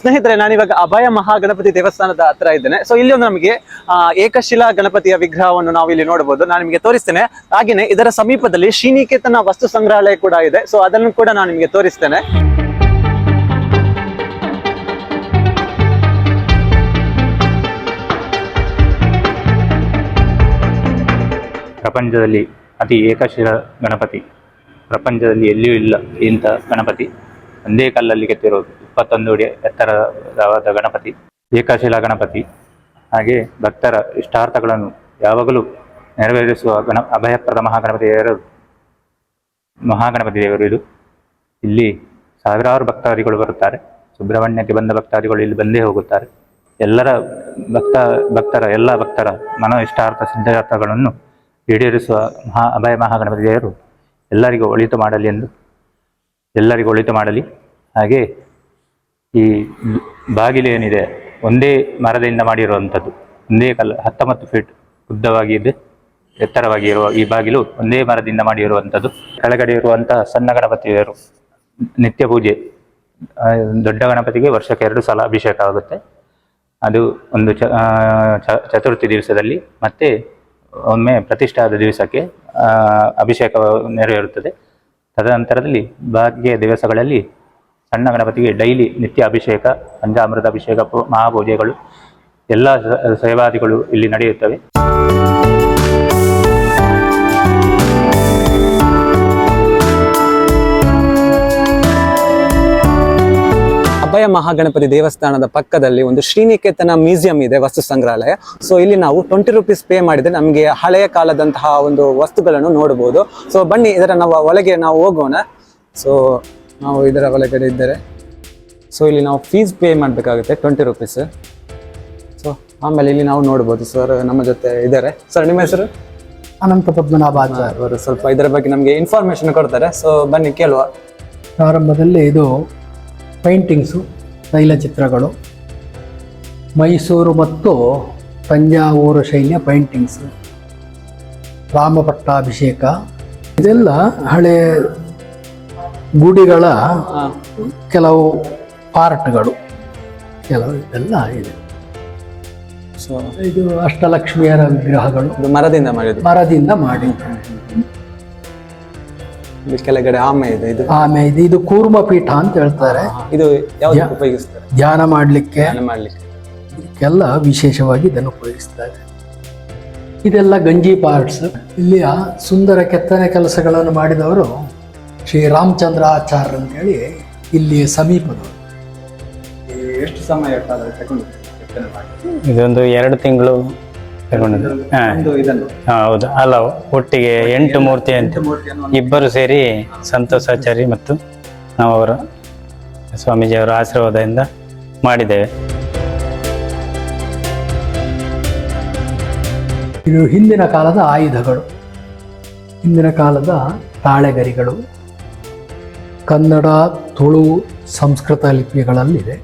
ಸ್ನೇಹಿತರೆ, ನಾನಿವಾಗ ಅಭಯ ಮಹಾಗಣಪತಿ ದೇವಸ್ಥಾನದ ಹತ್ರ ಇದ್ದೇನೆ. ಸೊ ಇಲ್ಲಿ ಒಂದು ನಮಗೆ ಏಕಶಿಲಾ ಗಣಪತಿಯ ವಿಗ್ರಹವನ್ನು ನಾವು ಇಲ್ಲಿ ನೋಡಬಹುದು ನಾನು ನಿಮಗೆ ತೋರಿಸ್ತೇನೆ. ಹಾಗೇನೆ, ಇದರ ಸಮೀಪದಲ್ಲಿ ಶ್ರೀನಿಕೇತನ ವಸ್ತು ಸಂಗ್ರಹಾಲಯ ಕೂಡ ಇದೆ. ಸೊ ಅದನ್ನು ಕೂಡ ನಾನು ನಿಮಗೆ ತೋರಿಸ್ತೇನೆ. ಪ್ರಪಂಚದಲ್ಲಿ ಅತಿ ಏಕಶಿಲಾ ಗಣಪತಿ. ಪ್ರಪಂಚದಲ್ಲಿ ಎಲ್ಲಿಯೂ ಇಲ್ಲ ಇಂಥ ಗಣಪತಿ. ಒಂದೇ ಕಲ್ಲಲ್ಲಿ ಕೆತ್ತಿರೋದು ಇಪ್ಪತ್ತೊಂದು ಅಡಿ ಎತ್ತರವಾದ ಗಣಪತಿ, ಏಕಶಿಲಾ ಗಣಪತಿ, ಹಾಗೆ ಭಕ್ತರ ಇಷ್ಟಾರ್ಥಗಳನ್ನು ಯಾವಾಗಲೂ ನೆರವೇರಿಸುವ ಗಣ, ಅಭಯಪ್ರದ ಮಹಾಗಣಪತಿ ದೇವರು ಮಹಾಗಣಪತಿ ದೇವರು ಇದು. ಇಲ್ಲಿ ಸಾವಿರಾರು ಭಕ್ತಾದಿಗಳು ಬರುತ್ತಾರೆ. ಸುಬ್ರಹ್ಮಣ್ಯಕ್ಕೆ ಬಂದ ಭಕ್ತಾದಿಗಳು ಇಲ್ಲಿ ಬಂದೇ ಹೋಗುತ್ತಾರೆ. ಎಲ್ಲರ ಭಕ್ತ, ಭಕ್ತರ, ಎಲ್ಲ ಭಕ್ತರ ಮನೋ ಇಷ್ಟಾರ್ಥ ಸಿದ್ಧಾರ್ಥಗಳನ್ನು ಈಡೇರಿಸುವ ಮಹಾ, ಅಭಯ ಮಹಾಗಣಪತಿ ದೇವರು ಎಲ್ಲರಿಗೂ ಒಳಿತು ಮಾಡಲಿ ಎಂದು, ಎಲ್ಲರಿಗೂ ಒಳಿತು ಮಾಡಲಿ. ಹಾಗೆ ಈ ಬಾಗಿಲು ಏನಿದೆ, ಒಂದೇ ಮರದಿಂದ ಮಾಡಿರುವಂಥದ್ದು. ಒಂದೇ ಕಲ್ಲ ಹತ್ತೊಂಬತ್ತು ಫೀಟ್ ಉದ್ದವಾಗಿ ಇದೆ, ಎತ್ತರವಾಗಿ ಇರುವ ಈ ಬಾಗಿಲು ಒಂದೇ ಮರದಿಂದ ಮಾಡಿರುವಂಥದ್ದು. ಕೆಳಗಡೆ ಇರುವಂತಹ ಸಣ್ಣ ಗಣಪತಿಯರು ನಿತ್ಯ ಪೂಜೆ ದೊಡ್ಡ ಗಣಪತಿಗೆ ವರ್ಷಕ್ಕೆ ಎರಡು ಸಲ ಅಭಿಷೇಕ ಆಗುತ್ತೆ. ಅದು ಒಂದು ಚತುರ್ಥಿ ದಿವಸದಲ್ಲಿ ಮತ್ತೆ ಒಮ್ಮೆ ಪ್ರತಿಷ್ಠಾದ ದಿವಸಕ್ಕೆ ಅಭಿಷೇಕ ನೆರವೇರುತ್ತದೆ. ತದನಂತರದಲ್ಲಿ ಭಾಗ್ಯ ದಿವಸಗಳಲ್ಲಿ ಸಣ್ಣ ಗಣಪತಿಗೆ ಡೈಲಿ ನಿತ್ಯ ಅಭಿಷೇಕ ಪಂಚಾಮೃತ ಅಭಿಷೇಕ ಮಹಾಪೂಜೆಗಳು ಎಲ್ಲ ಸೇವಾದಿಗಳು ಇಲ್ಲಿ ನಡೆಯುತ್ತವೆ. ಅಭಯ ಮಹಾಗಣಪತಿ ದೇವಸ್ಥಾನದ ಪಕ್ಕದಲ್ಲಿ ಒಂದು ಶ್ರೀನಿಕೇತನ ಮ್ಯೂಸಿಯಂ ಇದೆ, ವಸ್ತು ಸಂಗ್ರಹಾಲಯ. ಸೊ ಇಲ್ಲಿ ನಾವು ಟ್ವೆಂಟಿ ರುಪೀಸ್ ಪೇ ಮಾಡಿದ್ರೆ ನಮಗೆ ಹಳೆಯ ಕಾಲದಂತಹ ಒಂದು ವಸ್ತುಗಳನ್ನು ನೋಡಬಹುದು ಸೊ ಬನ್ನಿ, ಇದರ ನಾವು ಒಳಗೆ ನಾವು ಹೋಗೋಣ. ಸೊ ನಾವು ಇದರ ಒಳಗಡೆ ಇದ್ದರೆ. ಸೊ ಇಲ್ಲಿ ನಾವು ಫೀಸ್ ಪೇ ಮಾಡಬೇಕಾಗುತ್ತೆ ಟ್ವೆಂಟಿ ರುಪೀಸ್ ಸೊ ಆಮೇಲೆ ಇಲ್ಲಿ ನಾವು ನೋಡ್ಬೋದು ಸರ್ ನಮ್ಮ ಜೊತೆ ಇದ್ದಾರೆ. ಸರ್ ನಿಮ್ಮ ಹೆಸರು? ಅನಂತ ಪದ್ಮನಾಭ ಅವರು ಸ್ವಲ್ಪ ಇದರ ಬಗ್ಗೆ ನಮಗೆ ಇನ್ಫಾರ್ಮೇಶನ್ ಕೊಡ್ತಾರೆ. ಸೊ ಬನ್ನಿ ಕೇಳುವ. ಪ್ರಾರಂಭದಲ್ಲಿ ಇದು ಪೈಂಟಿಂಗ್ಸು ತೈಲಚಿತ್ರಗಳು ಮೈಸೂರು ಮತ್ತು ತಂಜಾವೂರು ಶೈಲಿಯ ಪೈಂಟಿಂಗ್ಸ್ ರಾಮಪಟ್ಟಾಭಿಷೇಕ. ಇದೆಲ್ಲ ಹಳೆ ಗುಡಿಗಳ ಕೆಲವು ಪಾರ್ಟ್ಗಳು. ಕೆಲವು ಇದೆಲ್ಲ ಇದೆ. ಸೊ ಇದು ಅಷ್ಟಲಕ್ಷ್ಮಿಯರ ವಿಗ್ರಹಗಳು. ಮರದಿಂದ ಮಾಡಿದ್ದು. ಮರದಿಂದ ಮಾಡಿ ಕೆಳಗಡೆ ಆಮೆ ಇದೆ ಇದು. ಆಮೆ ಇದೆ. ಇದು ಕೂರ್ಮ ಪೀಠ ಅಂತ ಹೇಳ್ತಾರೆ. ಇದು ಉಪಯೋಗಿಸ್ತಾರೆ? ಧ್ಯಾನ ಮಾಡಲಿಕ್ಕೆ. ಧ್ಯಾನ ಮಾಡ್ಲಿಕ್ಕೆ. ಇದಕ್ಕೆಲ್ಲ ವಿಶೇಷವಾಗಿ ಇದನ್ನು ಉಪಯೋಗಿಸ್ತಾರೆ. ಇದೆಲ್ಲ ಗಂಜಿ ಪಾರ್ಟ್ಸ್. ಇಲ್ಲಿಯ ಸುಂದರ ಕೆತ್ತನೆ ಕೆಲಸಗಳನ್ನು ಮಾಡಿದವರು ಶ್ರೀ ರಾಮಚಂದ್ರ ಆಚಾರ್ಯ ಅಂತೇಳಿ ಇಲ್ಲಿ ಸಮೀಪದವರು. ಎಷ್ಟು ಸಮಯ ಇದೊಂದು ಎರಡು ತಿಂಗಳು ತಗೊಂಡಿದ್ದು. ಹೌದು. ಅಲ್ಲ ಒಟ್ಟಿಗೆ ಎಂಟು ಮೂರ್ತಿ ಅಂತ. ಇಬ್ಬರು ಸೇರಿ ಸಂತೋಷಾಚಾರಿ ಮತ್ತು ನಾವು ಅವರ ಸ್ವಾಮೀಜಿಯವರ ಆಶೀರ್ವಾದದಿಂದ ಮಾಡಿದ್ದೇವೆ. ಇದು ಹಿಂದಿನ ಕಾಲದ ಆಯುಧಗಳು. ಹಿಂದಿನ ಕಾಲದ ತಾಳೆಗರಿಗಳು. ಕನ್ನಡ ತುಳು ಸಂಸ್ಕೃತ ಲಿಪಿಗಳಲ್ಲಿದೆ.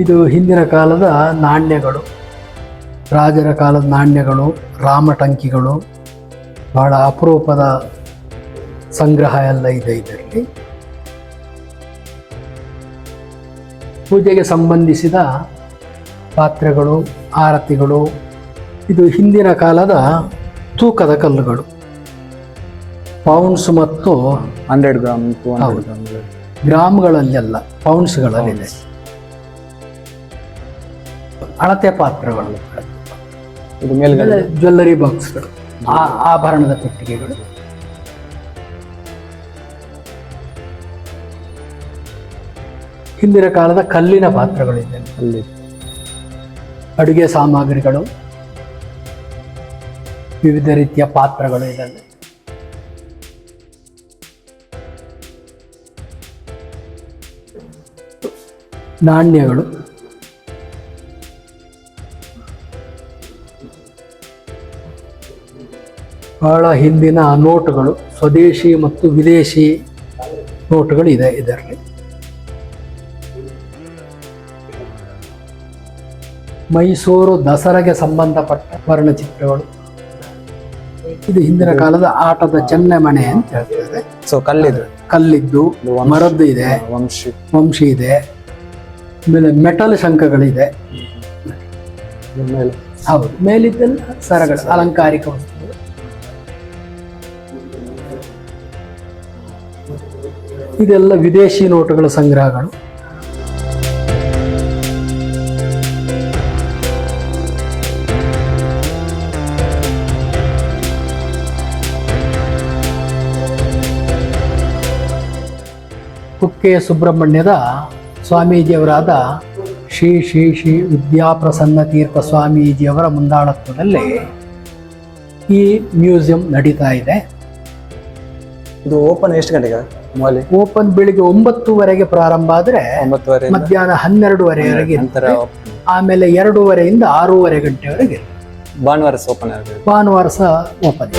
ಇದು ಹಿಂದಿನ ಕಾಲದ ನಾಣ್ಯಗಳು. ರಾಜರ ಕಾಲದ ನಾಣ್ಯಗಳು ರಾಮಟಂಕಿಗಳು ಬಹಳ ಅಪರೂಪದ ಸಂಗ್ರಹ ಎಲ್ಲ ಇದೆ ಇದರಲ್ಲಿ. ಪೂಜೆಗೆ ಸಂಬಂಧಿಸಿದ ಪಾತ್ರೆಗಳು, ಆರತಿಗಳು, ಇದು ಹಿಂದಿನ ಕಾಲದ ತೂಕದ ಕಲ್ಲುಗಳು. ಪೌಂಡ್ಸ್ ಮತ್ತು ಹಂಡ್ರೆಡ್ ಗ್ರಾಮ್ ಗ್ರಾಮ್ಗಳಲ್ಲಿ ಹೌದು. ಪೌಂಡ್ಸ್ ಗ್ರಾಮ್ ಗ್ರಾಮ್ಗಳಲ್ಲೆಲ್ಲ ಪೌಂಡ್ಸ್ಗಳಲ್ಲಿದೆ. ಅಳತೆ ಪಾತ್ರಗಳು. ಇದು ಮೇಲ್ಗಡೆ. ಜ್ಯುವೆಲ್ಲರಿ ಬಾಕ್ಸ್ಗಳು. ಆ- ಆಭರಣದ ಪೆಟ್ಟಿಗೆಗಳು. ಹಿಂದಿನ ಕಾಲದ ಕಲ್ಲಿನ ಪಾತ್ರೆಗಳಿದೆ. ಅಲ್ಲಿ. ಅಡುಗೆ ಸಾಮಗ್ರಿಗಳು. ವಿವಿಧ ರೀತಿಯ ಪಾತ್ರಗಳು ಇದರಲ್ಲಿ ನಾಣ್ಯಗಳು. ಬಹಳ ಹಿಂದಿನ ನೋಟುಗಳು ಸ್ವದೇಶಿ ಮತ್ತು ವಿದೇಶಿ ನೋಟುಗಳು ಇದೆ ಇದರಲ್ಲಿ. ಮೈಸೂರು ದಸರಾಗೆ ಸಂಬಂಧಪಟ್ಟ ವರ್ಣಚಿತ್ರಗಳು. ಇದು ಹಿಂದಿನ ಕಾಲದ ಆಟದ ಚೆನ್ನೆಮಣೆ ಅಂತ ಹೇಳ್ತಾರೆ. ಸೊ ಕಲ್ಲಿದು ಕಲ್ಲಿದ್ದು ಇದು ಮರದ್ದು ಇದೆ. ವಂಶಿ. ವಂಶಿ ಇದೆ. ಆಮೇಲೆ ಮೆಟಲ್ ಶಂಖಗಳಿದೆ. ಹೌದು ಮೇಲಿದ್ದೆಲ್ಲ ಸರಗಳು ಅಲಂಕಾರಿಕ ವಸ್ತುಗಳು. ಇದೆಲ್ಲ ವಿದೇಶಿ ನೋಟುಗಳ ಸಂಗ್ರಹಗಳು. ಕುಕ್ಕೆ ಸುಬ್ರಹ್ಮಣ್ಯದ ಸ್ವಾಮೀಜಿಯವರಾದ ಶ್ರೀ ಶ್ರೀ ಶ್ರೀ ವಿದ್ಯಾಪ್ರಸನ್ನ ತೀರ್ಥ ಸ್ವಾಮೀಜಿಯವರ ಮುಂದಾಳತ್ವದಲ್ಲಿ ಈ ಮ್ಯೂಸಿಯಂ ನಡೀತಾ ಇದೆ. ಇದು ಓಪನ್ ಎಷ್ಟು ಗಂಟೆಗೆ ಮಾಲಿ? ಓಪನ್ ಬೆಳಿಗ್ಗೆ ಒಂಬತ್ತುವರೆಗೆ ಪ್ರಾರಂಭ ಆದರೆ ಒಂಬತ್ತುವರೆ ಮಧ್ಯಾಹ್ನ ಹನ್ನೆರಡುವರೆವರೆಗೆ ನಂತರ. ಆಮೇಲೆ ಎರಡೂವರೆಯಿಂದ ಆರೂವರೆ ಗಂಟೆವರೆಗೆ ಭಾನುವಾರ ಓಪನ್ ಭಾನುವಾರ ಸಹ ಓಪನ್.